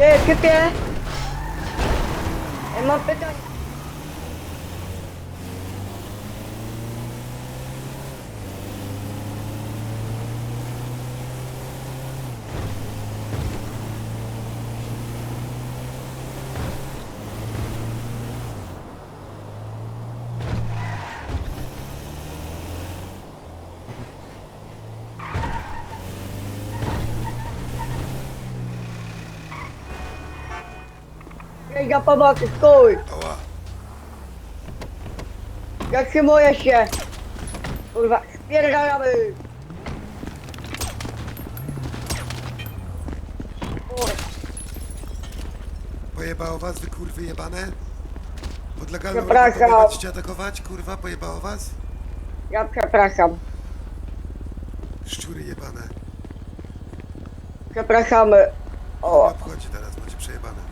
예, 그게. 엠마 빼자. Ja pomocy, stój! Ała. Zatrzymuję się! Kurwa, spierdalamy! Kurwa, Pojebało was, wy kurwy jebane? Pod legalną Przepraszam. ręką będziecie atakować, kurwa, pojebało was? ja przepraszam. Szczury jebane. Przepraszamy. O, Obchodzi teraz, macie przejebane.